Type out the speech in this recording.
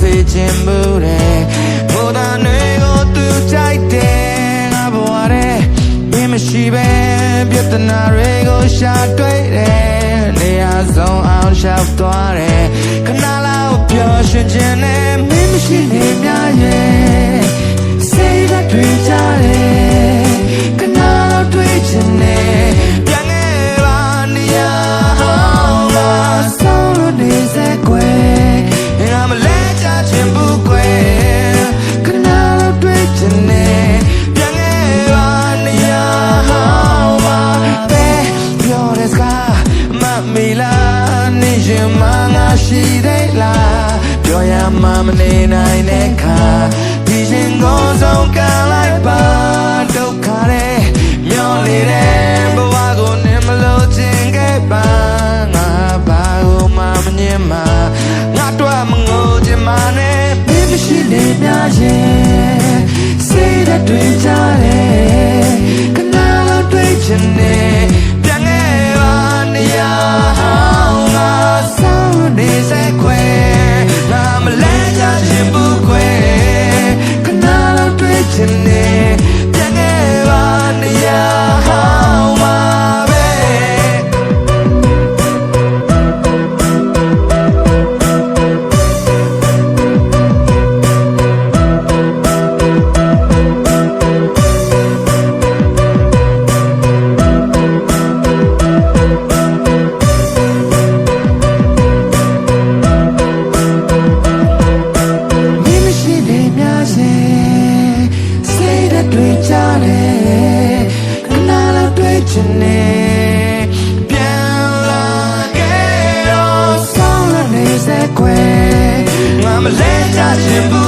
စေခြင်းမူတဲ့မိုးသားတွေကိုသူကြိုက်တယ်ငါဘဝတဲ့မင်းမရှိပဲပြဿနာတွေကိုရှာတွေ့တယ်နေရာဆုံးအောင်ရှောက်သွားတယ်ခဏလောက်ပျော်ရွှင်ခြင်းနဲ့မင်းမရှိနေ မမီလာနေရင်မငါရှိသေးလားပြောရမှမနေနိုင်တဲ့ခါဒီရင်ကိုဆုံး ပြန်ခဲ့ပါနေရာ စိတ်ဓာတ်တွေကြတယ်ခဏလောက်တွေ့ချင်နေပြန်လာခဲ့တော့ဆောင်းလို့နေစေခွဲငါမလဲကြခြင်းဘူး